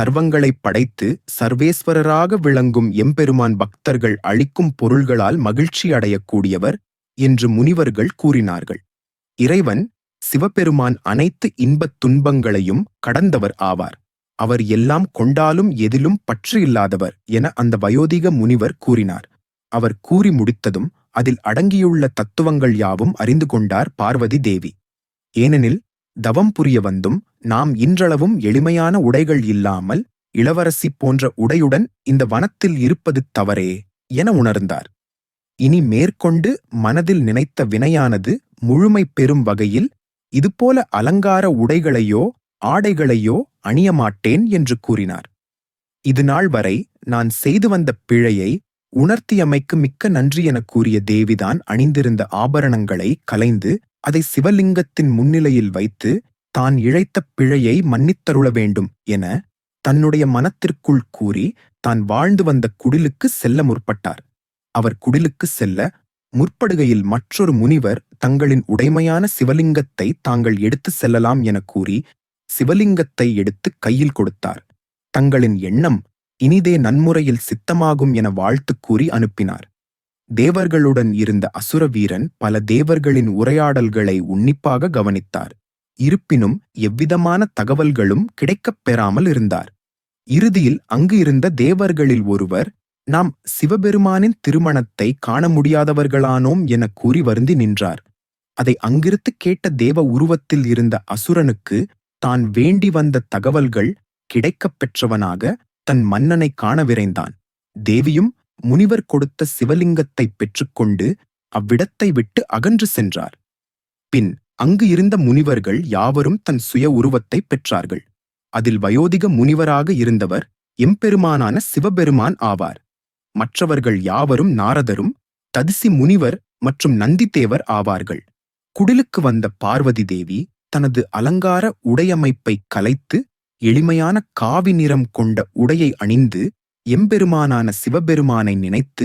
சர்வங்களைப் படைத்து சர்வேஸ்வரராக விளங்கும் எம்பெருமான் பக்தர்கள் அளிக்கும் பொருள்களால் மகிழ்ச்சி அடையக்கூடியவர் என்று முனிவர்கள் கூறினார்கள். இறைவன் சிவபெருமான் அனைத்து இன்பத் துன்பங்களையும் கடந்தவர் ஆவார். அவர் எல்லாம் கொண்டாலும் எதிலும் பற்று இல்லாதவர் என அந்த வயோதிக முனிவர் கூறினார். அவர் கூறி முடித்ததும் அதில் அடங்கியுள்ள தத்துவங்கள் யாவும் அறிந்து கொண்டார் பார்வதி தேவி. ஏனெனில் தவம் புரிய வந்தும் நாம் இன்றளவும் எளிமையான உடைகள் இல்லாமல் இளவரசி போன்ற உடையுடன் இந்த வனத்தில் இருப்பது தவறே என உணர்ந்தார். இனி மேற்கொண்டு மனதில் நினைத்த வினையானது முழுமை பெறும் வகையில் இதுபோல அலங்கார உடைகளையோ ஆடைகளையோ அணியமாட்டேன் என்று கூறினார். இது நாள் வரை நான் செய்து வந்த பிழையை உணர்த்தியமைக்கு மிக்க நன்றி எனக் கூறிய தேவிதான் அணிந்திருந்த ஆபரணங்களை கலைந்து அதை சிவலிங்கத்தின் முன்னிலையில் வைத்து தான் இழைத்த பிழையை மன்னித்தருள வேண்டும் என தன்னுடைய மனத்திற்குள் கூறி தான் வாழ்ந்து வந்த குடிலுக்கு செல்ல முற்பட்டார். அவர் குடிலுக்கு செல்ல முற்படுகையில் மற்றொரு முனிவர் தங்களின் உடைமையான சிவலிங்கத்தை தாங்கள் எடுத்து செல்லலாம் என கூறி சிவலிங்கத்தை எடுத்து கையில் கொடுத்தார். தங்களின் எண்ணம் இனிதே நன்முறையில் சித்தமாகும் என வாழ்த்து கூறி அனுப்பினார். தேவர்களுடன் இருந்த அசுர வீரன் பல தேவர்களின் உரையாடல்களை உன்னிப்பாக கவனித்தார். இருப்பினும் எவ்விதமான தகவல்களும் கிடைக்கப் பெறாமல் இருந்தார். இறுதியில் அங்கு இருந்த தேவர்களில் ஒருவர் நாம் சிவபெருமானின் திருமணத்தை காண முடியாதவர்களானோம் என கூறி வருந்தி நின்றார். அதை அங்கிருந்து கேட்ட தேவ உருவத்தில் இருந்த அசுரனுக்கு தான் வேண்டி வந்த தகவல்கள் கிடைக்கப் பெற்றவனாக தன் மன்னனை காண விரைந்தான். தேவியும் முனிவர் கொடுத்த சிவலிங்கத்தை பெற்றுக்கொண்டு அவ்விடத்தை விட்டு அகன்று சென்றார். பின் அங்கு இருந்த முனிவர்கள் யாவரும் தன் சுய உருவத்தை பெற்றார்கள். அதில் வயோதிக முனிவராக இருந்தவர் எம்பெருமானான சிவபெருமான் ஆவார். மற்றவர்கள் யாவரும் நாரதரும் ததிசி முனிவர் மற்றும் நந்திதேவர் ஆவார்கள். குடிலுக்கு வந்த பார்வதி தேவி தனது அலங்கார உடையமைப்பை கலைத்து எளிமையான காவி நிறம் கொண்ட உடையை அணிந்து எம்பெருமானான சிவபெருமானை நினைத்து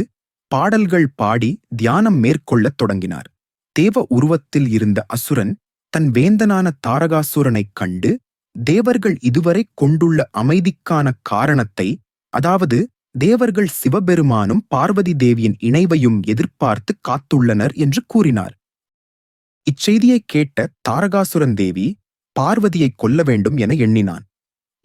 பாடல்கள் பாடி தியானம் மேற்கொள்ளத் தொடங்கினார். தேவ உருவத்தில் இருந்த அசுரன் தன் வேந்தனான தாரகாசுரனைக் கண்டு தேவர்கள் இதுவரை கொண்டுள்ள அமைதிக்கான காரணத்தை அதாவது தேவர்கள் சிவபெருமானும் பார்வதி தேவியின் இணைவையும் எதிர்பார்த்து காத்துள்ளனர் என்று கூறினார். இச்செய்தியைக் கேட்ட தாரகாசுரன் தேவி பார்வதியை கொல்ல வேண்டும் என எண்ணினான்.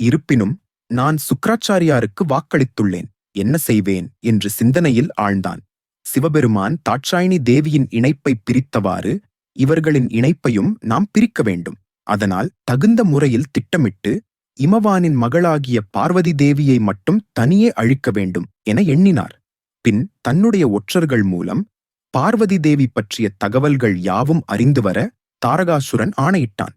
இருப்பினும் நான் சுக்ராச்சாரியாருக்கு வாக்களித்துள்ளேன். என்ன செய்வேன்? என்று சிந்தனையில் ஆழ்ந்தான். சிவபெருமான் தாட்சாயினி தேவியின் இணைப்பை பிரித்தவாறு இவர்களின் இணைப்பையும் நாம் பிரிக்க வேண்டும். அதனால் தகுந்த முறையில் திட்டமிட்டு இமவானின் மகளாகிய பார்வதி தேவியை மட்டும் தனியே அழிக்க வேண்டும் என எண்ணினார். பின் தன்னுடைய ஒற்றர்கள் மூலம் பார்வதி தேவி பற்றிய தகவல்கள் யாவும் அறிந்து வர தாரகாசுரன் ஆணையிட்டான்.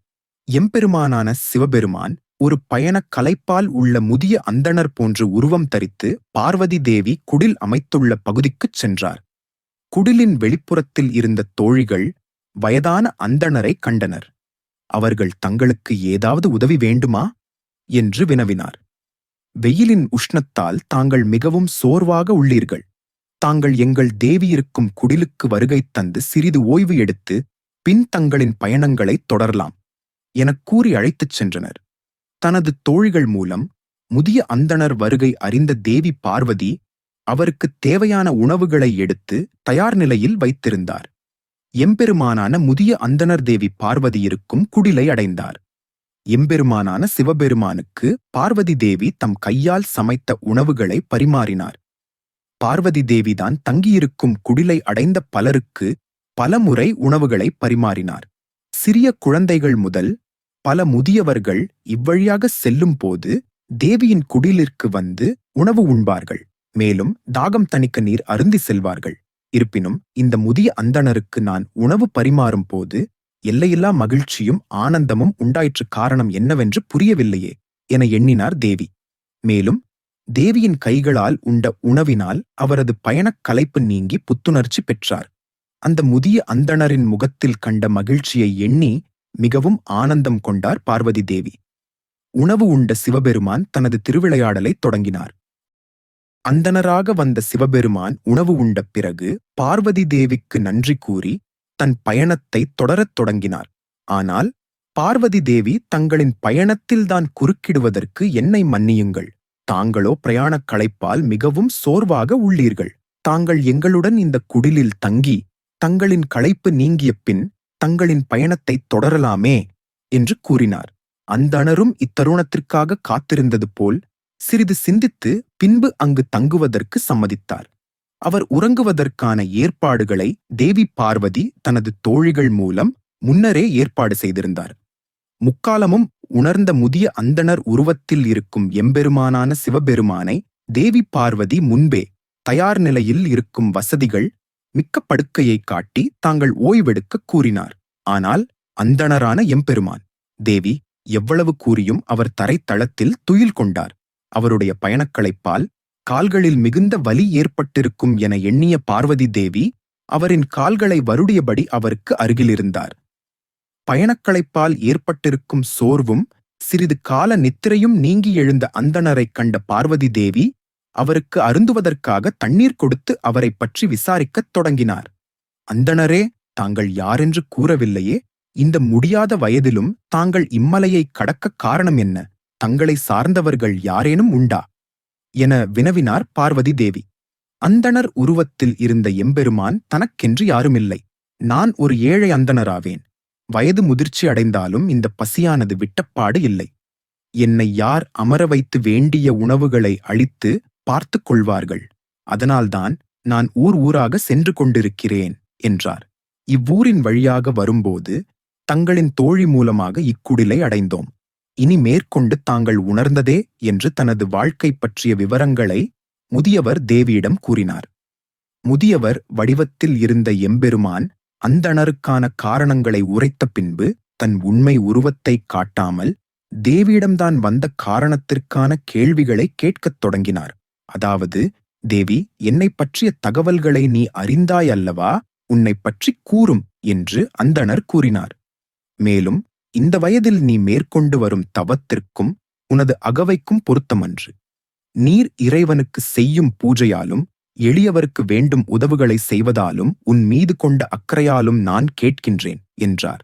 எம்பெருமானான சிவபெருமான் ஒரு பயணக் கலைப்பால் உள்ள முதிய அந்தணர் போன்று உருவம் தரித்து பார்வதி தேவி குடில் அமைத்துள்ள பகுதிக்குச் சென்றார். குடிலின் வெளிப்புறத்தில் இருந்த தோழிகள் வயதான அந்தணரை கண்டனர். அவர்கள் தங்களுக்கு ஏதாவது உதவி வேண்டுமா? என்று வினவினார். வெயிலின் உஷ்ணத்தால் தாங்கள் மிகவும் சோர்வாக உள்ளீர்கள். தாங்கள் எங்கள் தேவி இருக்கும் குடிலுக்கு வருகை தந்து சிறிது ஓய்வு எடுத்து பின் தங்களின் பயணங்களை தொடரலாம் எனக் கூறி அழைத்துச் சென்றனர். தனது தோழிகள் மூலம் முதிய அந்தணர் வருகை அறிந்த தேவி பார்வதி அவருக்கு தேவையான உணவுகளை எடுத்து தயார் நிலையில் வைத்திருந்தார். எம்பெருமானான முதிய அந்தணர் தேவி பார்வதி இருக்கும் குடிலை அடைந்தார். எம்பெருமானான சிவபெருமானுக்கு பார்வதி தேவி தம் கையால் சமைத்த உணவுகளை பரிமாறினார். பார்வதி தேவிதான் தங்கியிருக்கும் குடிலை அடைந்த பலருக்கு பலமுறை உணவுகளை பரிமாறினார். சிறிய குழந்தைகள் முதல் பல முதியவர்கள் இவ்வழியாக செல்லும் போது தேவியின் குடிலிற்கு வந்து உணவு உண்பார்கள். மேலும் தாகம் தணிக்க நீர் அருந்தி செல்வார்கள். இருப்பினும் இந்த முதிய அந்தணருக்கு நான் உணவு பரிமாறும் போது எல்லையில்லா மகிழ்ச்சியும் ஆனந்தமும் உண்டாயிற்று காரணம் என்னவென்று புரியவில்லையே என எண்ணினார் தேவி. மேலும் தேவியின் கைகளால் உண்ட உணவினால் அவரது பயணக் கலைப்பு நீங்கி புத்துணர்ச்சி பெற்றார். அந்த முதிய அந்தணரின் முகத்தில் கண்ட மகிழ்ச்சியை எண்ணி மிகவும் ஆனந்தம் கொண்டார் பார்வதி தேவி. உணவு உண்ட சிவபெருமான் தனது திருவிளையாடலைத் தொடங்கினார். அந்தனராக வந்த சிவபெருமான் உணவு உண்ட பிறகு பார்வதி தேவிக்கு நன்றி கூறி தன் பயணத்தை தொடரத் தொடங்கினார். ஆனால் பார்வதி தேவி தங்களின் பயணத்தில்தான் குறுக்கிடுவதற்கு என்னை மன்னியுங்கள். தாங்களோ பிரயாணக் களைப்பால் மிகவும் சோர்வாக உள்ளீர்கள். தாங்கள் எங்களுடன் இந்த குடிலில் தங்கி தங்களின் களைப்பு நீங்கிய பின் தங்களின் பயணத்தை தொடரலாமே என்று கூறினார். அந்தணரும் இத்தருணத்திற்காக காத்திருந்தது போல் சிறிது சிந்தித்து பின்பு அங்கு தங்குவதற்கு சம்மதித்தார். அவர் உறங்குவதற்கான ஏற்பாடுகளை தேவி பார்வதி தனது தோழிகள் மூலம் முன்னரே ஏற்பாடு செய்திருந்தார். முக்காலமும் உணர்ந்த முதிய அந்தணர் உருவத்தில் இருக்கும் எம்பெருமானான சிவபெருமானை தேவி பார்வதி முன்பே தயார் நிலையில் இருக்கும் வசதிகள் மிக்க படுக்கையை காட்டி தாங்கள் ஓய்வெடுக்க கூறினார். ஆனால் அந்தணரான எம்பெருமான் தேவி எவ்வளவு கூறியும் அவர் தரைத்தளத்தில் துயில் கொண்டார். அவருடைய பயணக்களைப்பால் கால்களில் மிகுந்த வலி ஏற்பட்டிருக்கும் என எண்ணிய பார்வதி தேவி அவரின் கால்களை வருடியபடி அவருக்கு அருகிலிருந்தார். பயணக்களைப்பால் ஏற்பட்டிருக்கும் சோர்வும் சிறிது கால நித்திரையும் நீங்கி எழுந்த அந்தணரைக் கண்ட பார்வதி தேவி அவருக்கு அருந்துவதற்காக தண்ணீர் கொடுத்து அவரை பற்றி விசாரிக்கத் தொடங்கினார். அந்தணரே தாங்கள் யாரென்று கூறவில்லையே இந்த முடியாத வயதிலும் தாங்கள் இம்மலையை கடக்க காரணம் என்ன? தங்களை சார்ந்தவர்கள் யாரேனும் உண்டா? என வினவினார் பார்வதி தேவி. அந்தணர் உருவத்தில் இருந்த எம்பெருமான் தனக்கென்று யாருமில்லை. நான் ஒரு ஏழை அந்தணராவேன். வயது முதிர்ச்சி அடைந்தாலும் இந்த பசியானது விட்டப்பாடு இல்லை. என்னை யார் அமர வைத்து வேண்டிய உணவுகளை அளித்து பார்த்து கொள்வார்கள் அதனால்தான் நான் ஊர் ஊராக சென்று கொண்டிருக்கிறேன் என்றார். இவ்வூரின் வழியாக வரும்போது தங்களின் தோழி மூலமாக இக்குடிலை அடைந்தோம். இனி மேற்கொண்டு தாங்கள் உணர்ந்ததே என்று தனது வாழ்க்கை பற்றிய விவரங்களை முதியவர் தேவியிடம் கூறினார். முதியவர் வடிவத்தில் இருந்த எம்பெருமான் அந்தணருக்கான காரணங்களை உரைத்த பின்பு தன் உண்மை உருவத்தை காட்டாமல் தேவியிடம்தான் வந்த காரணத்திற்கான கேள்விகளை கேட்கத் தொடங்கினார். அதாவது தேவி என்னை பற்றிய தகவல்களை நீ அறிந்தாய் அல்லவா உன்னை பற்றி கூறும் என்று அந்தணர் கூறினார். மேலும் இந்த வயதில் நீ மேற்கொண்டு வரும் தவத்திற்கும் உனது அகவைக்கும் பொருத்தமன்று. நீர் இறைவனுக்கு செய்யும் பூஜையாலும் எளியவருக்கு வேண்டும் உதவுகளை செய்வதாலும் உன் மீது கொண்ட அக்கறையாலும் நான் கேட்கின்றேன் என்றார்.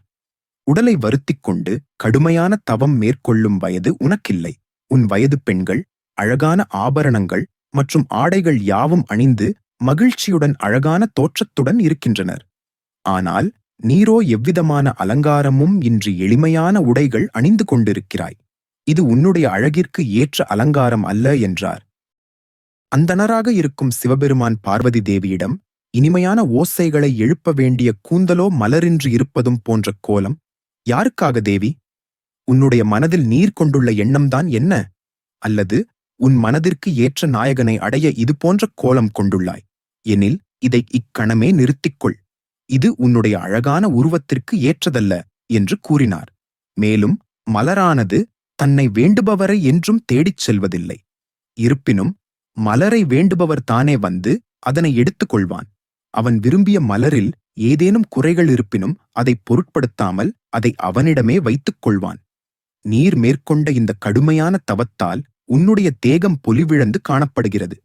உடலை வருத்திக் கொண்டு கடுமையான தவம் மேற்கொள்ளும் வயது உனக்கில்லை. உன் வயது பெண்கள் அழகான ஆபரணங்கள் மற்றும் ஆடைகள் யாவும் அணிந்து மகிழ்ச்சியுடன் அழகான தோற்றத்துடன் இருக்கின்றனர். ஆனால் நீரோ எவ்விதமான அலங்காரமும் இன்றி எளிமையான உடைகள் அணிந்து கொண்டிருக்கிறாய். இது உன்னுடைய அழகிற்கு ஏற்ற அலங்காரம் அல்ல என்றார். அந்தணராக இருக்கும் சிவபெருமான் பார்வதி தேவியிடம் இனிமையான ஓசைகளை எழுப்ப வேண்டிய கூந்தலோ மலரின்றி இருப்பதும் போன்ற கோலம் யாருக்காக தேவி? உன்னுடைய மனதில் நீர் கொண்டுள்ள எண்ணம்தான் என்ன? அல்லது உன் மனதிற்கு ஏற்ற நாயகனை அடைய இது போன்ற கோலம் கொண்டுள்ளாய். எனில் இதை இக்கணமே நிறுத்திக்கொள். இது உன்னுடைய அழகான உருவத்திற்கு ஏற்றதல்ல என்று கூறினார். மேலும் மலரானது தன்னை வேண்டுபவரை என்றும் தேடிச் செல்வதில்லை. இருப்பினும் மலரை வேண்டுபவர் தானே வந்து அதனை எடுத்துக்கொள்வான். அவன் விரும்பிய மலரில் ஏதேனும் குறைகள் இருப்பினும் அதை பொருட்படுத்தாமல் அதை அவனிடமே வைத்துக் கொள்வான் நீர் மேற்கொண்ட இந்த கடுமையான தவத்தால் உன்னுடைய தேகம் பொலிவிழந்து காணப்படுகிறது.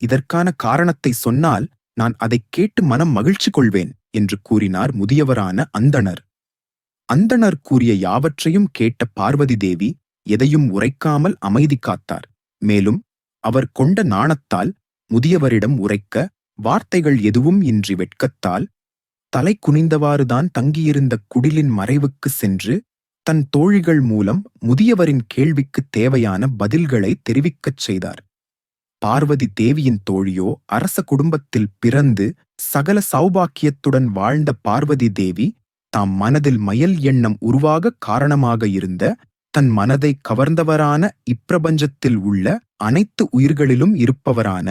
இதற்கான காரணத்தை சொன்னால் நான் அதைக் கேட்டு மனம் மகிழ்ச்சி கொள்வேன் என்று கூறினார் முதியவரான அந்தணர். அந்தணர் கூறிய யாவற்றையும் கேட்ட பார்வதி தேவி எதையும் உரைக்காமல் அமைதி காத்தார். மேலும் அவர் கொண்ட நாணத்தால் முதியவரிடம் உரைக்க வார்த்தைகள் எதுவும் இன்றி வெட்கத்தால் தலை குனிந்தவாறுதான் தங்கியிருந்த குடிலின் மறைவுக்கு சென்று தன் தோழிகள் மூலம் முதியவரின் கேள்விக்குத் தேவையான பதில்களை தெரிவிக்கச் செய்தார். பார்வதி தேவியின் தோழியோ அரச குடும்பத்தில் பிறந்து சகல சௌபாக்கியத்துடன் வாழ்ந்த பார்வதி தேவி தாம் மனதில் மயல் எண்ணம் உருவாக காரணமாக இருந்த தன் மனதை கவர்ந்தவரான இப்பிரபஞ்சத்தில் உள்ள அனைத்து உயிர்களிலும் இருப்பவரான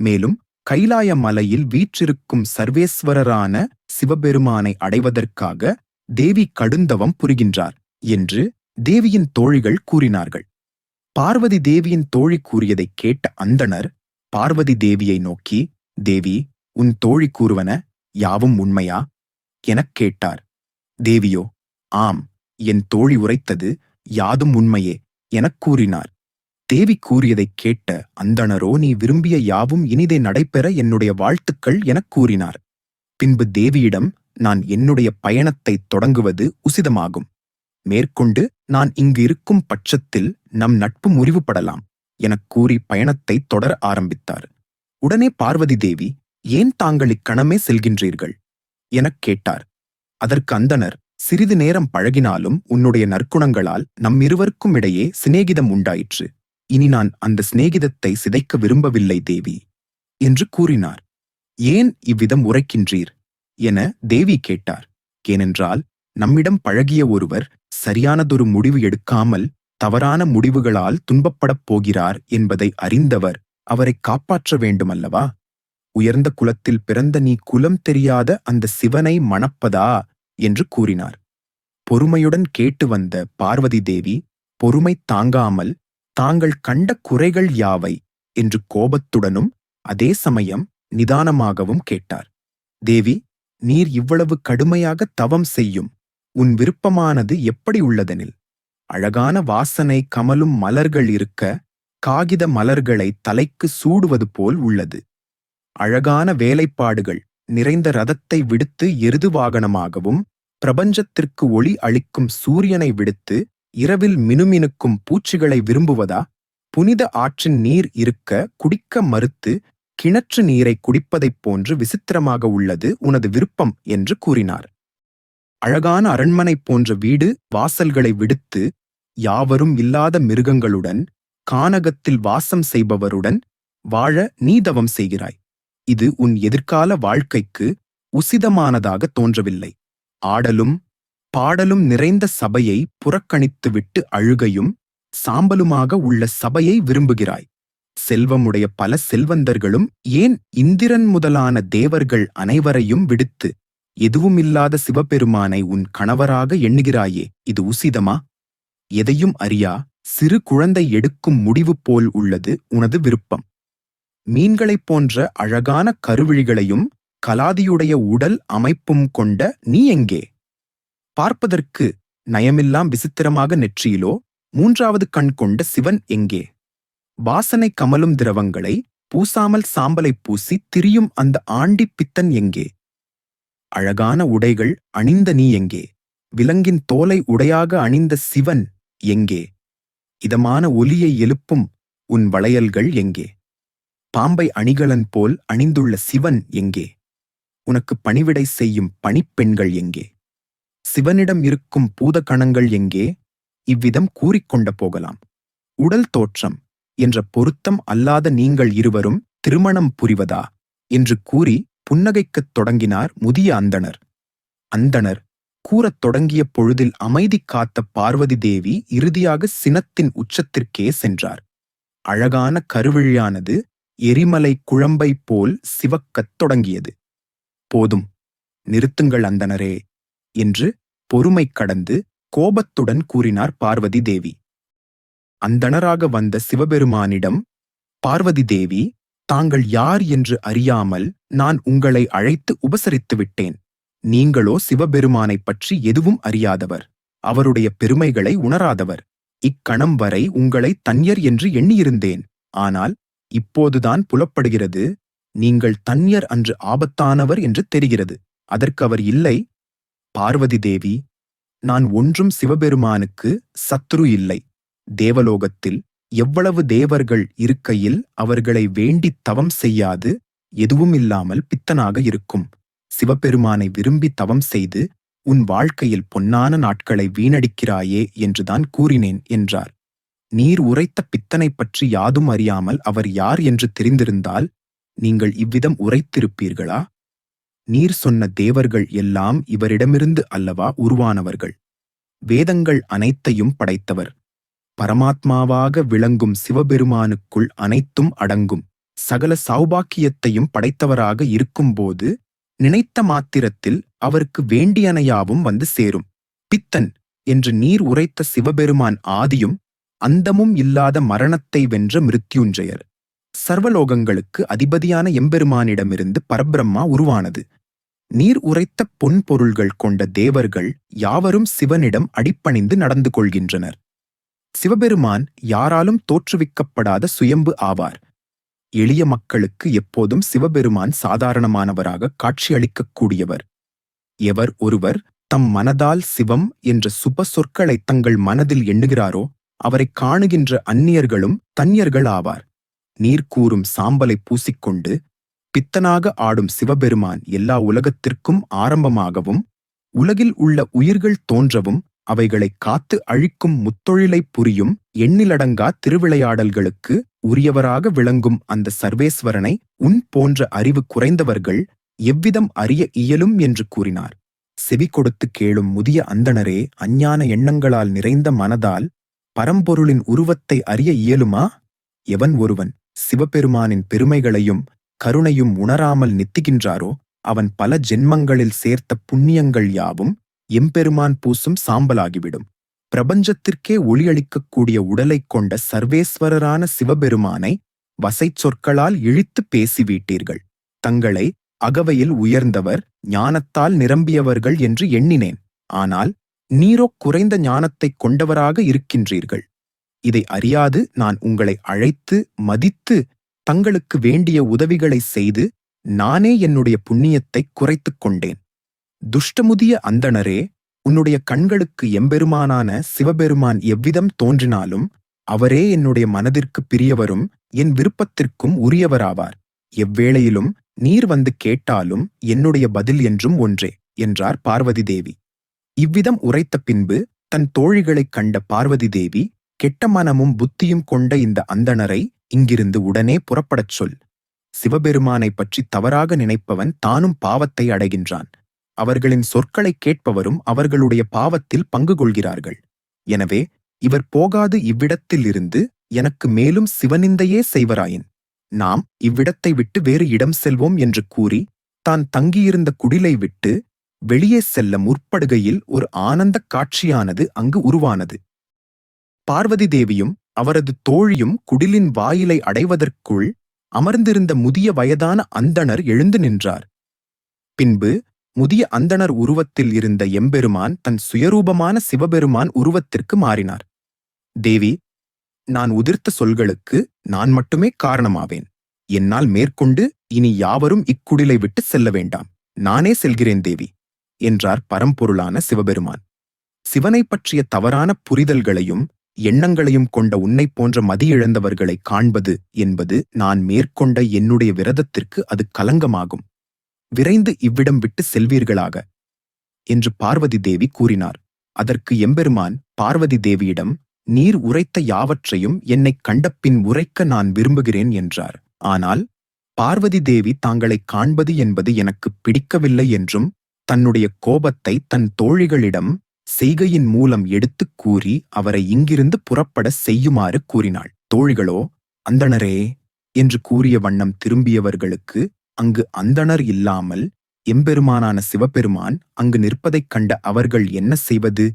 மேலும் கைலாய மலையில் வீற்றிருக்கும் சர்வேஸ்வரரான சிவபெருமானை அடைவதற்காக தேவி கடுந்தவம் புரிகின்றார். என்று தேவியின் தோழிகள் கூறினார்கள். பார்வதி தேவியின் தோழி கூறியதைக் கேட்ட அந்தணர் பார்வதி தேவியை நோக்கி தேவி உன் தோழி கூறுவன யாவும் உண்மையா? எனக் கேட்டார். தேவியோ ஆம் என் தோழி உரைத்தது யாதும் உண்மையே எனக் கூறினார். தேவி கூறியதைக் கேட்ட அந்தணரோ நீ விரும்பிய யாவும் இனிதே நடைபெற என்னுடைய வாழ்த்துக்கள் எனக் கூறினார். பின்பு தேவியிடம் நான் என்னுடைய பயணத்தைத் தொடங்குவது உசிதமாகும். மேற்கொண்டு நான் இங்கு இருக்கும் பட்சத்தில் நம் நட்பு முறிவுபடலாம் எனக் கூறி பயணத்தை தொடர ஆரம்பித்தார். உடனே பார்வதி தேவி ஏன் தாங்கள் இக்கணமே செல்கின்றீர்கள்? எனக் கேட்டார். அதற்கு அந்தனர் சிறிது நேரம் பழகினாலும் உன்னுடைய நற்குணங்களால் நம்மிருவருக்கும் இடையே சிநேகிதம் உண்டாயிற்று. இனி நான் அந்த சிநேகிதத்தை சிதைக்க விரும்பவில்லை தேவி என்று கூறினார். ஏன் இவ்விதம் உரைக்கின்றீர்? என தேவி கேட்டார். ஏனென்றால் நம்மிடம் பழகிய ஒருவர் சரியானதொரு முடிவு எடுக்காமல் தவறான முடிவுகளால் துன்பப்படப் போகிறார் என்பதை அறிந்தவர் அவரை காப்பாற்ற வேண்டுமல்லவா? உயர்ந்த குலத்தில் பிறந்த நீ குலம் தெரியாத அந்த சிவனை மணப்பதா? என்று கூறினார். பொறுமையுடன் கேட்டு வந்த பார்வதி தேவி பொறுமை தாங்காமல் தாங்கள் கண்ட குறைகள் யாவை என்று கோபத்துடனும் அதே சமயம் நிதானமாகவும் கேட்டார். தேவி நீர் இவ்வளவு கடுமையாக தவம் செய்யும். உன் விருப்பமானது எப்படி உள்ளதெனில்? அழகான வாசனை கமலும் மலர்கள் இருக்க காகித மலர்களை தலைக்கு சூடுவது போல் உள்ளது. அழகான வேலைப்பாடுகள் நிறைந்த ரதத்தை விடுத்து எருது வாகனமாகவும் பிரபஞ்சத்திற்கு ஒளி அளிக்கும் சூரியனை விடுத்து இரவில் மினுமினுக்கும் பூச்சிகளை விரும்புவதா? புனித ஆற்றின் நீர் இருக்க குடிக்க மறுத்து கிணற்று நீரை குடிப்பதைப் போன்று விசித்திரமாக உள்ளது உனது விருப்பம் என்று கூறினார். அழகான அரண்மனை போன்ற வீடு வாசல்களை விடுத்து யாவரும் இல்லாத மிருகங்களுடன் கானகத்தில் வாசம் செய்பவருடன் வாழ நீ தவம் செய்கிறாய். இது உன் எதிர்கால வாழ்க்கைக்கு உசிதமானதாக தோன்றவில்லை. ஆடலும் பாடலும் நிறைந்த சபையை புறக்கணித்துவிட்டு அழுகையும் சாம்பலுமாக உள்ள சபையை விரும்புகிறாய். செல்வமுடைய பல செல்வந்தர்களும் ஏன் இந்திரன் முதலான தேவர்கள் அனைவரையும் விடுத்து எதுவுமில்லாத சிவபெருமானை உன் கணவராக எண்ணுகிறாயே இது உசிதமா? எதையும் அறியா சிறு குழந்தை எடுக்கும் முடிவு போல் உள்ளது உனது விருப்பம். மீன்களைப் போன்ற அழகான கருவிழிகளையும் கலாதியுடைய உடல் அமைப்பும் கொண்ட நீ எங்கே? பார்ப்பதற்கு நயமில்லாம் விசித்திரமாக நெற்றியிலோ மூன்றாவது கண் கொண்ட சிவன் எங்கே? வாசனை கமலும் திரவங்களை பூசாமல் சாம்பலை பூசி திரியும் அந்த ஆண்டி பித்தன் எங்கே? அழகான உடைகள் அணிந்த நீ எங்கே? விலங்கின் தோலை உடையாக அணிந்த சிவன் எங்கே? இதமான ஒலியை எழுப்பும் உன் வளையல்கள் எங்கே? பாம்பை அணிகலன் போல் அணிந்துள்ள சிவன் எங்கே? உனக்கு பணிவிடை செய்யும் பணிப்பெண்கள் எங்கே? சிவனிடம் இருக்கும் பூதகணங்கள் எங்கே? இவ்விதம் கூறிக்கொண்ட போகலாம். உடல் தோற்றம் என்ற பொருத்தம் அல்லாத நீங்கள் இருவரும் திருமணம் புரிவதா? என்று கூறி புன்னகைக்கத் தொடங்கினார் முதிய அந்தணர். அந்தணர் கூறத் தொடங்கிய பொழுதில் அமைதி காத்த பார்வதி தேவி இறுதியாக சினத்தின் உச்சத்திற்கே சென்றார். அழகான கருவிழியானது எரிமலை குழம்பை போல் சிவக்கத் தொடங்கியது. போதும் நிறுத்துங்கள் அந்தணரே என்று பொறுமை கடந்து கோபத்துடன் கூறினார் பார்வதி தேவி. அந்தணராக வந்த சிவபெருமானிடம் பார்வதி தேவி தாங்கள் யார் என்று அறியாமல் நான் உங்களை அழைத்து உபசரித்து விட்டேன். நீங்களோ சிவபெருமானைப் பற்றி எதுவும் அறியாதவர். அவருடைய பெருமைகளை உணராதவர். இக்கணம் வரை உங்களை தன்யர் என்று எண்ணியிருந்தேன். ஆனால் இப்போதுதான் புலப்படுகிறது. நீங்கள் தன்யர் அன்று ஆபத்தானவர் என்று தெரிகிறது. அதற்கு அவர் இல்லை. பார்வதி தேவி நான் ஒன்றும் சிவபெருமானுக்கு சத்ரு இல்லை. தேவலோகத்தில் எவ்வளவு தேவர்கள் இருக்கையில் அவர்களை வேண்டித் தவம் செய்யாது எதுவும் இல்லாமல் பித்தனாக இருக்கும். சிவபெருமானை விரும்பி தவம் செய்து உன் வாழ்க்கையில் பொன்னான நாட்களை வீணடிக்கிறாயே என்றுதான் கூறினேன் என்றார். நீர் உரைத்த பித்தனைப் பற்றி யாதும் அறியாமல் அவர் யார் என்று தெரிந்திருந்தால் நீங்கள் இவ்விதம் உரைத்திருப்பீர்களா? நீர் சொன்ன தேவர்கள் எல்லாம் இவரிடமிருந்து அல்லவா உருவானவர்கள்? வேதங்கள் அனைத்தையும் படைத்தவர். பரமாத்மாவாக விளங்கும் சிவபெருமானுக்குள் அனைத்தும் அடங்கும். சகல சௌபாக்கியத்தையும் படைத்தவராக இருக்கும்போது நினைத்த மாத்திரத்தில் அவருக்கு வேண்டியனையாவும் வந்து சேரும். பித்தன் என்று நீர் உரைத்த சிவபெருமான் ஆதியும் அந்தமும் இல்லாத மரணத்தை வென்ற மிருத்யுஞ்சயர். சர்வலோகங்களுக்கு அதிபதியான எம்பெருமானிடமிருந்து பரபிரம்மா உருவானது. நீர் உரைத்த பொன் பொருள்கள் கொண்ட தேவர்கள் யாவரும் சிவனிடம் அடிப்பணிந்து நடந்து கொள்கின்றனர். சிவபெருமான் யாராலும் தோற்றுவிக்கப்படாத சுயம்பு ஆவார். எளிய மக்களுக்கு எப்போதும் சிவபெருமான் சாதாரணமானவராக காட்சியளிக்கக்கூடியவர் எவர் ஒருவர் தம் மனதால் சிவம் என்ற சுப சொற்களை தங்கள் மனதில் எண்ணுகிறாரோ அவரைக் காணுகின்ற அந்நியர்களும் தன்யர்கள் ஆவார் நீர் கூறும் சாம்பலை பூசிக்கொண்டு பித்தனாக ஆடும் சிவபெருமான் எல்லா உலகத்திற்கும் ஆரம்பமாகவும் உலகில் உள்ள உயிர்கள் தோன்றவும் அவைகளைக் காத்து அழிக்கும் முத்தொழிலைப் புரியும் எண்ணிலடங்கா திருவிளையாடல்களுக்கு உரியவராக விளங்கும் அந்த சர்வேஸ்வரனை உன் போன்ற அறிவு குறைந்தவர்கள் எவ்விதம் அறிய இயலும் என்று கூறினார். செவி கொடுத்து கேளும் முதிய அந்தணரே அஞ்ஞான எண்ணங்களால் நிறைந்த மனதால் பரம்பொருளின் உருவத்தை அறிய இயலுமா? எவன் ஒருவன் சிவபெருமானின் பெருமைகளையும் கருணையும் உணராமல் நித்திக்கின்றாரோ அவன் பல ஜென்மங்களில் சேர்த்த புண்ணியங்கள் யாவும் எம்பெருமான் பூசும் சாம்பலாகிவிடும். பிரபஞ்சத்திற்கே ஒளியளிக்கக்கூடிய உடலைக் கொண்ட சர்வேஸ்வரரான சிவபெருமானை வசைச் சொற்களால் இழித்து பேசிவிட்டீர்கள். தங்களை அகவையில் உயர்ந்தவர் ஞானத்தால் நிரம்பியவர்கள் என்று எண்ணினேன். ஆனால் நீரோ குறைந்த ஞானத்தைக் கொண்டவராக இருக்கின்றீர்கள். இதை அறியாது நான் உங்களை அழைத்து மதித்து தங்களுக்கு வேண்டிய உதவிகளை செய்து நானே என்னுடைய புண்ணியத்தை குறைத்துக் கொண்டேன். துஷ்டமுதிய அந்தணரே உன்னுடைய கண்களுக்கு எம்பெருமானான சிவபெருமான் எவ்விதம் தோன்றினாலும் அவரே என்னுடைய மனதிற்கு பிரியவரும் என் விருப்பத்திற்கும் உரியவராவார். எவ்வேளையிலும் நீர் வந்து கேட்டாலும் என்னுடைய பதில் என்றும் ஒன்றே என்றார் பார்வதி தேவி. இவ்விதம் உரைத்த பின்பு தன் தோழிகளைக் கண்ட பார்வதி தேவி கெட்ட மனமும் புத்தியும் கொண்ட இந்த அந்தணரை இங்கிருந்து உடனே புறப்படச் சொல். சிவபெருமானைப் பற்றி தவறாக நினைப்பவன் தானும் பாவத்தை அடைகின்றான். அவர்களின் சொற்களைக் கேட்பவரும் அவர்களுடைய பாவத்தில் பங்கு கொள்கிறார்கள் எனவே இவர் போகாது இவ்விடத்தில் இருந்து எனக்கு மேலும் சிவனிந்தையே செய்வராயின். நாம் இவ்விடத்தை விட்டு வேறு இடம் செல்வோம் என்று கூறி தான் தங்கியிருந்த குடிலை விட்டு வெளியே செல்ல முற்படுகையில் ஒரு ஆனந்தக் காட்சியானது அங்கு உருவானது. பார்வதி தேவியும் அவரது தோழியும் குடிலின் வாயிலை அடைவதற்குள் அமர்ந்திருந்த முதிய வயதான அந்தணர் எழுந்து நின்றார். பின்பு முதிய அந்தணர் உருவத்தில் இருந்த எம்பெருமான் தன் சுயரூபமான சிவபெருமான் உருவத்திற்கு மாறினார். தேவி நான் உதிர்த்த சொல்களுக்கு நான் மட்டுமே காரணமாவேன். என்னால் மேற்கொண்டு இனி யாவரும் இக்குடிலை விட்டு செல்ல வேண்டாம். நானே செல்கிறேன் தேவி என்றார் பரம்பொருளான சிவபெருமான். சிவனைப் பற்றிய தவறான புரிதல்களையும் எண்ணங்களையும் கொண்ட உன்னைப் போன்ற மதியிழந்தவர்களை காண்பது என்பது நான் மேற்கொண்ட என்னுடைய விரதத்திற்கு அது கலங்கமாகும். விரைந்து இவ்விடம் விட்டு செல்வீர்களாக என்று பார்வதி தேவி கூறினார். அதற்கு எம்பெருமான் பார்வதி தேவியிடம் நீர் உரைத்த யாவற்றையும் என்னைக் கண்டபின் உரைக்க நான் விரும்புகிறேன் என்றார். ஆனால் பார்வதி தேவி தாங்களைக் காண்பது என்பது எனக்கு பிடிக்கவில்லை என்றும் தன்னுடைய கோபத்தை தன் தோழிகளிடம் செய்கையின் மூலம் எடுத்துக் கூறி அவரை இங்கிருந்து புறப்பட செய்யுமாறு கூறினாள். தோழிகளோ அந்தணரே என்று கூறிய வண்ணம் திரும்பியவர்களுக்கு அங்கு அந்தணர் இல்லாமல் எம்பெருமானான சிவபெருமான் அங்கு நிற்பதைக் கண்ட அவர்கள் என்ன செய்வது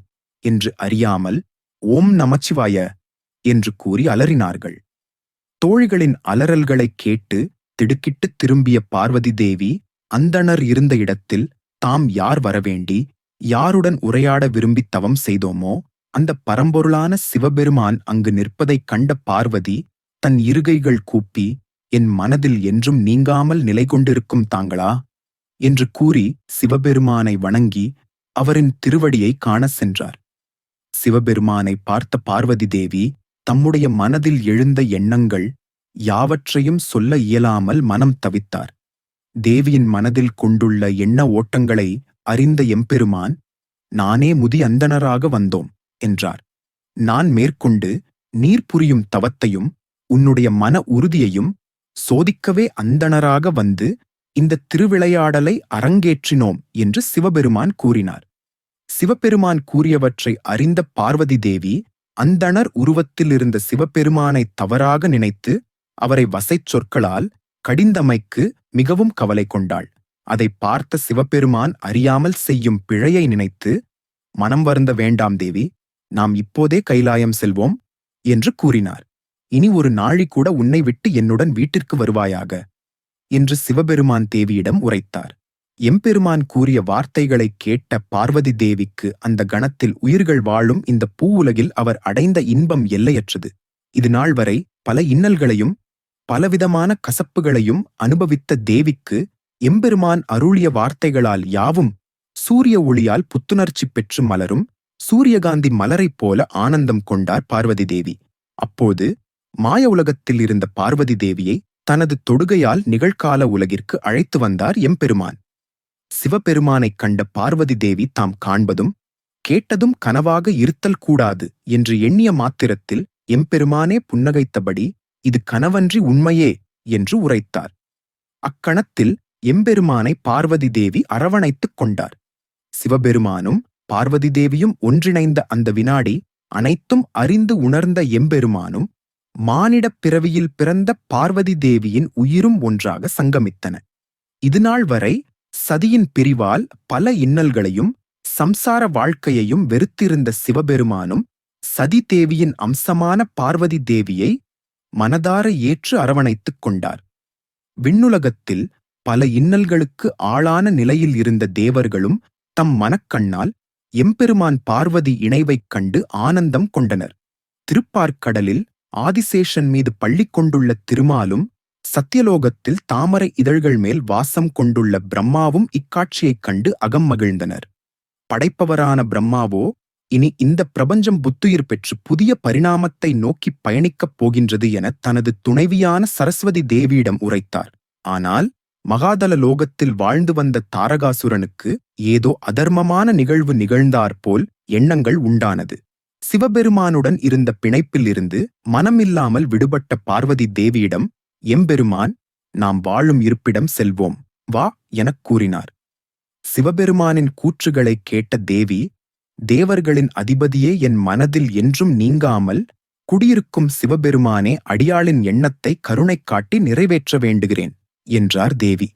என்று அறியாமல் ஓம் நமச்சிவாய என்று கூறி அலறினார்கள். தோழிகளின் அலறல்களைக் கேட்டு திடுக்கிட்டு திரும்பிய பார்வதி தேவி அந்தணர் இருந்த இடத்தில் தாம் யார் வரவேண்டி யாருடன் உரையாட விரும்பி தவம் செய்தோமோ அந்த பரம்பொருளான சிவபெருமான் அங்கு நிற்பதைக் கண்ட பார்வதி தன் இருகைகள் கூப்பி என் மனதில் என்றும் நீங்காமல் நிலை கொண்டிருக்கும் தாங்களா? என்று கூறி சிவபெருமானை வணங்கி அவரின் திருவடியை காண சென்றார். சிவபெருமானை பார்த்த பார்வதி தேவி தம்முடைய மனதில் எழுந்த எண்ணங்கள் யாவற்றையும் சொல்ல இயலாமல் மனம் தவித்தார். தேவியின் மனதில் கொண்டுள்ள எண்ண ஓட்டங்களை அறிந்த எம்பெருமான் நானே முதி அந்தணராக வந்தோம் என்றார். நான் மேற்கொண்டு நீர் புரியும் தவத்தையும் உன்னுடைய மன உறுதியையும் சோதிக்கவே அந்தணராக வந்து இந்த திருவிளையாடலை அரங்கேற்றினோம் என்று சிவபெருமான் கூறினார். சிவபெருமான் கூறியவற்றை அறிந்த பார்வதி தேவி அந்தணர் உருவத்தில் இருந்த சிவபெருமானை தவறாக நினைத்து அவரை வசைச் சொற்களால் கடிந்தமைக்கு மிகவும் கவலை கொண்டாள். அதை பார்த்த சிவபெருமான் அறியாமல் செய்யும் பிழையை நினைத்து மனம் வருந்த வேண்டாம் தேவி நாம் இப்போதே கைலாயம் செல்வோம் என்று கூறினார். இனி ஒரு நாழி கூட உன்னை விட்டு என்னுடன் வீட்டிற்கு வருவாயாக? என்று சிவபெருமான் தேவியிடம் உரைத்தார். எம்பெருமான் கூறிய வார்த்தைகளைக் கேட்ட பார்வதி தேவிக்கு அந்த கணத்தில் உயிர்கள் வாழும் இந்த பூவுலகில் அவர் அடைந்த இன்பம் எல்லையற்றது. இது நாள் வரை பல இன்னல்களையும் பலவிதமான கசப்புகளையும் அனுபவித்த தேவிக்கு எம்பெருமான் அருளிய வார்த்தைகளால் யாவும் சூரிய ஒளியால் புத்துணர்ச்சி பெற்று மலரும் சூரியகாந்தி மலரைப் போல ஆனந்தம் கொண்டார் பார்வதி தேவி. அப்போது மாய உலகத்தில் இருந்த பார்வதி தேவியை தனது தொடுகையால் நிகழ்கால உலகிற்கு அழைத்து வந்தார் எம்பெருமான். சிவபெருமானைக் கண்ட பார்வதி தேவி தாம் காண்பதும் கேட்டதும் கனவாக இருத்தல் கூடாது என்று எண்ணிய மாத்திரத்தில் எம்பெருமானே புன்னகைத்தபடி இது கனவன்றி உண்மையே என்று உரைத்தார். அக்கணத்தில் எம்பெருமானை பார்வதி தேவி அரவணைத்துக் கொண்டார். சிவபெருமானும் பார்வதி தேவியும் ஒன்றிணைந்த அந்த வினாடி அனைத்தும் அறிந்து உணர்ந்த எம்பெருமானும் மானிடப் பிறவியில் பிறந்த பார்வதி தேவியின் உயிரும் ஒன்றாக சங்கமித்தன. இதுநாள் வரை சதியின் பிரிவால் பல இன்னல்களையும் சம்சார வாழ்க்கையையும் வெறுத்திருந்த சிவபெருமானும் சதி தேவியின் அம்சமான பார்வதி தேவியை மனதார ஏற்று அரவணைத்துக் கொண்டார். விண்ணுலகத்தில் பல இன்னல்களுக்கு ஆளான நிலையில் இருந்த தேவர்களும் தம் மனக்கண்ணால் எம்பெருமான் பார்வதி இணைவைக் கண்டு ஆனந்தம் கொண்டனர். திருப்பார்க்கடலில் ஆதிசேஷன் மீது பள்ளி கொண்டுள்ள திருமாலும் சத்தியலோகத்தில் தாமரை இதழ்கள் மேல் வாசம் கொண்டுள்ள பிரம்மாவும் இக்காட்சியைக் கண்டு அகம் மகிழ்ந்தனர் படைப்பவரான பிரம்மாவோ இனி இந்த பிரபஞ்சம் புத்துயிர் பெற்று புதிய பரிணாமத்தை நோக்கிப் பயணிக்கப் போகின்றது என தனது துணைவியான சரஸ்வதி தேவியிடம் உரைத்தார். ஆனால் மகாதல லோகத்தில் வாழ்ந்து வந்த தாரகாசுரனுக்கு ஏதோ அதர்மமான நிகழ்வு நிகழ்ந்தாற்போல் எண்ணங்கள் உண்டானது. சிவபெருமானுடன் இருந்த பிணைப்பிலிருந்து மனமில்லாமல் விடுபட்ட பார்வதி தேவியிடம் எம்பெருமான் நாம் வாழும் இருப்பிடம் செல்வோம் வா எனக் கூறினார். சிவபெருமானின் கூற்றுகளைக் கேட்ட தேவி தேவர்களின் அதிபதியே என் மனதில் என்றும் நீங்காமல் குடியிருக்கும் சிவபெருமானே அடியாளின் எண்ணத்தை கருணை காட்டி நிறைவேற்ற வேண்டுகிறேன் என்றார் தேவி.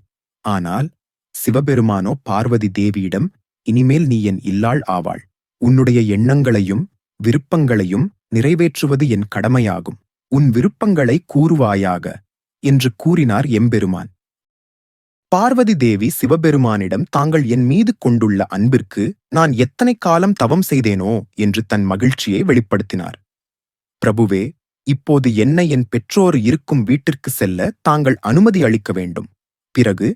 ஆனால் சிவபெருமானோ பார்வதி தேவியிடம் இனிமேல் நீ என் இல்லாள் ஆவாள். உன்னுடைய எண்ணங்களையும் விருப்பங்களையும் நிறைவேற்றுவது என் கடமையாகும். உன் விருப்பங்களை கூறுவாயாக என்று கூறினார் எம்பெருமான். பார்வதி தேவி சிவபெருமானிடம் தாங்கள் என் மீது கொண்டுள்ள அன்பிற்கு நான் எத்தனை காலம் தவம் செய்தேனோ என்று தன் மகிழ்ச்சியை வெளிப்படுத்தினார். பிரபுவே இப்போது என்னை என் பெற்றோர் இருக்கும் வீட்டிற்கு செல்ல தாங்கள் அனுமதி அளிக்க வேண்டும். பிறகு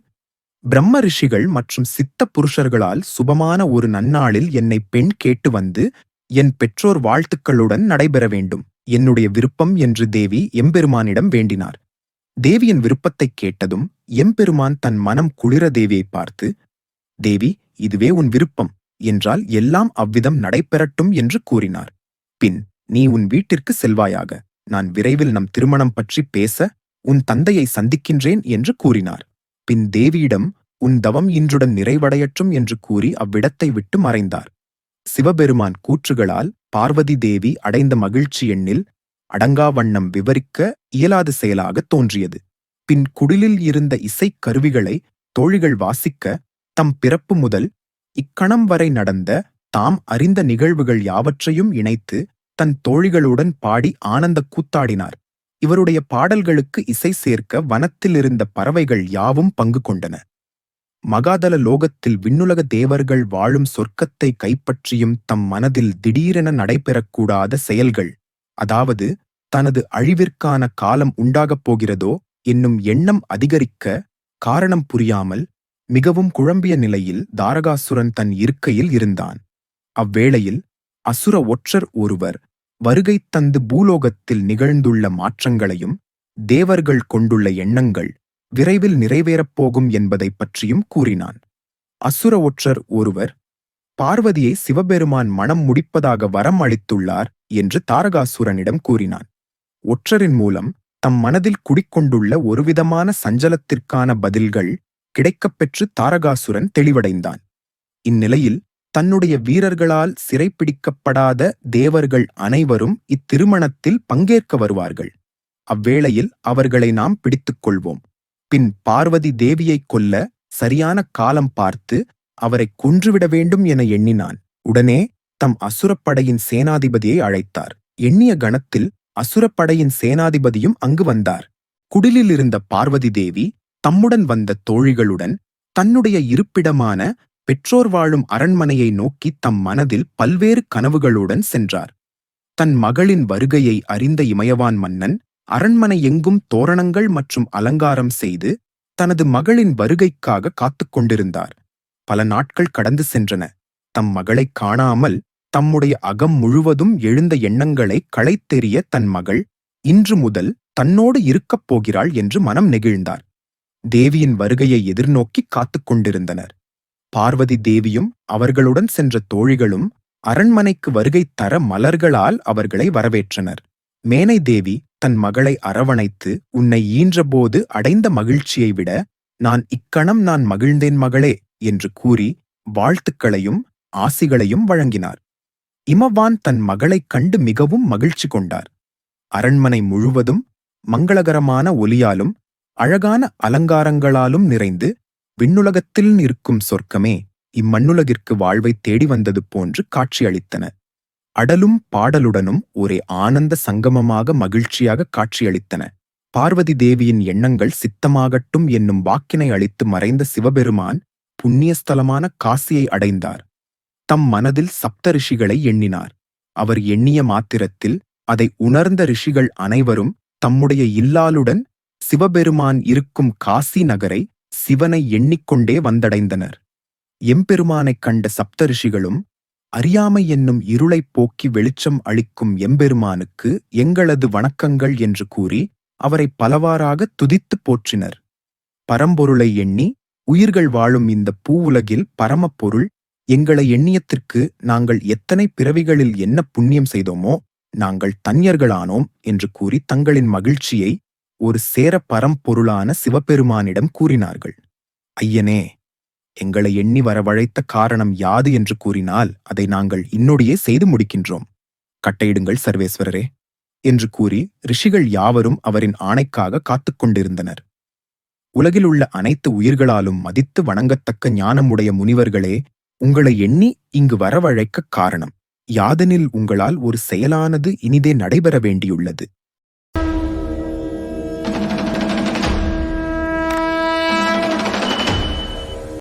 பிரம்ம ரிஷிகள் மற்றும் சித்த புருஷர்களால் சுபமான ஒரு நன்னாளில் என்னை பெண் கேட்டு வந்து என் பெற்றோர் வாழ்த்துக்களுடன் நடைபெற வேண்டும். என்னுடைய விருப்பம் என்று தேவி எம்பெருமானிடம் வேண்டினார். தேவியின் விருப்பத்தைக் கேட்டதும் எம்பெருமான் தன் மனம் குளிர தேவியை பார்த்து தேவி இதுவே உன் விருப்பம். என்றால் எல்லாம் அவ்விதம் நடைபெறட்டும் என்று கூறினார். பின் நீ உன் வீட்டிற்கு செல்வாயாக. நான் விரைவில் நம் திருமணம் பற்றி பேச உன் தந்தையை சந்திக்கின்றேன் என்று கூறினார். பின் தேவியிடம் உன் தவம் இன்றுடன் நிறைவடையற்றும் என்று கூறி அவ்விடத்தை விட்டு மறைந்தார். சிவபெருமான் கூற்றுகளால் பார்வதி தேவி அடைந்த மகிழ்ச்சி எண்ணில் அடங்கா வண்ணம் விவரிக்க இயலாத செயலாகத் தோன்றியது. பின் குடிலில் இருந்த இசைக் கருவிகளை தோழிகள் வாசிக்க தம் பிறப்பு முதல் இக்கணம் வரை நடந்த தாம் அறிந்த நிகழ்வுகள் யாவற்றையும் இணைத்து தன் தோழிகளுடன் பாடி ஆனந்த கூத்தாடினார். இவருடைய பாடல்களுக்கு இசை சேர்க்க வனத்திலிருந்த பறவைகள் யாவும் பங்கு கொண்டன. மகாதல லோகத்தில் விண்ணுலக தேவர்கள் வாழும் சொர்க்கத்தை கைப்பற்றியும் தம் மனதில் திடீரென நடைபெறக்கூடாத செயல்கள் அதாவது தனது அழிவிற்கான காலம் உண்டாகப் போகிறதோ என்னும் எண்ணம் அதிகரிக்க காரணம் புரியாமல் மிகவும் குழம்பிய நிலையில் தாரகாசுரன் தன் இருக்கையில் இருந்தான். அவ்வேளையில் அசுர ஒற்றர் ஒருவர் வருகை தந்து பூலோகத்தில் நிகழ்ந்துள்ள மாற்றங்களையும் தேவர்கள் கொண்டுள்ள எண்ணங்கள் விரைவில் நிறைவேறப் போகும் என்பதைப் பற்றியும் கூறினான். அசுர ஒற்றர் ஒருவர் பார்வதியை சிவபெருமான் மனம் முடிப்பதாக வரம் அளித்துள்ளார் என்று தாரகாசுரனிடம் கூறினான். ஒற்றரின் மூலம் தம் மனதில் குடிக்கொண்டுள்ள ஒருவிதமான சஞ்சலத்திற்கான பதில்கள் கிடைக்கப்பெற்று தாரகாசுரன் தெளிவடைந்தான். இந்நிலையில் தன்னுடைய வீரர்களால் சிறைப்பிடிக்கப்படாத தேவர்கள் அனைவரும் இத்திருமணத்தில் பங்கேற்க வருவார்கள். அவ்வேளையில் அவர்களை நாம் பிடித்துக் கொள்வோம். பின் பார்வதி தேவியைக் கொல்ல சரியான காலம் பார்த்து அவரை கொன்றுவிட வேண்டும் என எண்ணினான். உடனே தம் அசுரப்படையின் சேனாதிபதியை அழைத்தார். எண்ணிய கணத்தில் அசுரப்படையின் சேனாதிபதியும் அங்கு வந்தார். குடிலில் இருந்த பார்வதி தேவி தம்முடன் வந்த தோழிகளுடன் தன்னுடைய இருப்பிடமான பெற்றோர் வாழும் அரண்மனையை நோக்கி தம் மனதில் பல்வேறு கனவுகளுடன் சென்றார். தன் மகளின் வருகையை அறிந்த இமயவான் மன்னன் அரண்மனை எங்கும் தோரணங்கள் மற்றும் அலங்காரம் செய்து தனது மகளின் வருகைக்காக காத்துக் கொண்டிருந்தார். பல நாட்கள் கடந்து சென்றன. தம் மகளைக் காணாமல் தம்முடைய அகம் முழுவதும் எழுந்த எண்ணங்களை களைத்தெறிய தன் மகள் இன்று முதல் தன்னோடு இருக்கப் போகிறாள் என்று மனம் நெகிழ்ந்தார். தேவியின் வருகையை எதிர்நோக்கி காத்துக் கொண்டிருந்தனர். பார்வதி தேவியும் அவர்களுடன் சென்ற தோழிகளும் அரண்மனைக்கு வருகை தர மலர்களால் அவர்களை வரவேற்றனர். மேனை தேவி தன் மகளை அரவணைத்து உன்னை ஈன்றபோது அடைந்த மகிழ்ச்சியை விட நான் இக்கணம் நான் மகிழ்ந்தேன் மகளே என்று கூறி வாழ்த்துக்களையும் ஆசிகளையும் வழங்கினார். இமவான் தன் மகளைக் கண்டு மிகவும் மகிழ்ச்சி கொண்டார். அரண்மனை முழுவதும் மங்களகரமான ஒலியாலும் அழகான அலங்காரங்களாலும் நிறைந்து விண்ணுலகத்தில் இருக்கும் சொர்க்கமே இம்மண்ணுலகிற்கு வாழ்வை தேடி வந்தது போன்று காட்சியளித்தன. அடலும் பாடலுடனும் ஒரே ஆனந்த சங்கமமாக மகிழ்ச்சியாக காட்சியளித்தன. பார்வதி தேவியின் எண்ணங்கள் சித்தமாகட்டும் என்னும் வாக்கினை அளித்து மறைந்த சிவபெருமான் புண்ணிய ஸ்தலமான காசியை அடைந்தார். தம் மனதில் சப்த ரிஷிகளை எண்ணினார். அவர் எண்ணிய மாத்திரத்தில் அதை உணர்ந்த ரிஷிகள் அனைவரும் தம்முடைய இல்லாலுடன் சிவபெருமான் இருக்கும் காசி நகரை சிவனை எண்ணிக்கொண்டே வந்தடைந்தனர். எம்பெருமானைக் கண்ட சப்த ரிஷிகளும் அறியாமை என்னும் இருளைப் போக்கி வெளிச்சம் அளிக்கும் எம்பெருமானுக்கு எங்களது வணக்கங்கள் என்று கூறி அவரை பலவாறாக துதித்துப் போற்றினர். பரம்பொருளை எண்ணி உயிர்கள் வாழும் இந்த பூவுலகில் பரமப்பொருள் எங்களை எண்ணியத்திற்கு நாங்கள் எத்தனை பிறவிகளில் என்ன புண்ணியம் செய்தோமோ நாங்கள் தன்யர்களானோம் என்று கூறி தங்களின் மகிழ்ச்சியை ஒரு சேர பரம்பொருளான சிவபெருமானிடம் கூறினார்கள். ஐயனே எங்களை எண்ணி வரவழைத்த காரணம் யாது என்று கூறினால் அதை நாங்கள் இன்னொடியே செய்து முடிக்கின்றோம். கட்டையிடுங்கள் சர்வேஸ்வரரே என்று கூறி ரிஷிகள் யாவரும் அவரின் ஆணைக்காக காத்துக் கொண்டிருந்தனர் உலகிலுள்ள அனைத்து உயிர்களாலும் மதித்து வணங்கத்தக்க ஞானமுடைய முனிவர்களே உங்களை எண்ணி இங்கு வரவழைக்க காரணம் யாதெனில் உங்களால் ஒரு செயலானது இனிதே நடைபெற வேண்டியுள்ளது.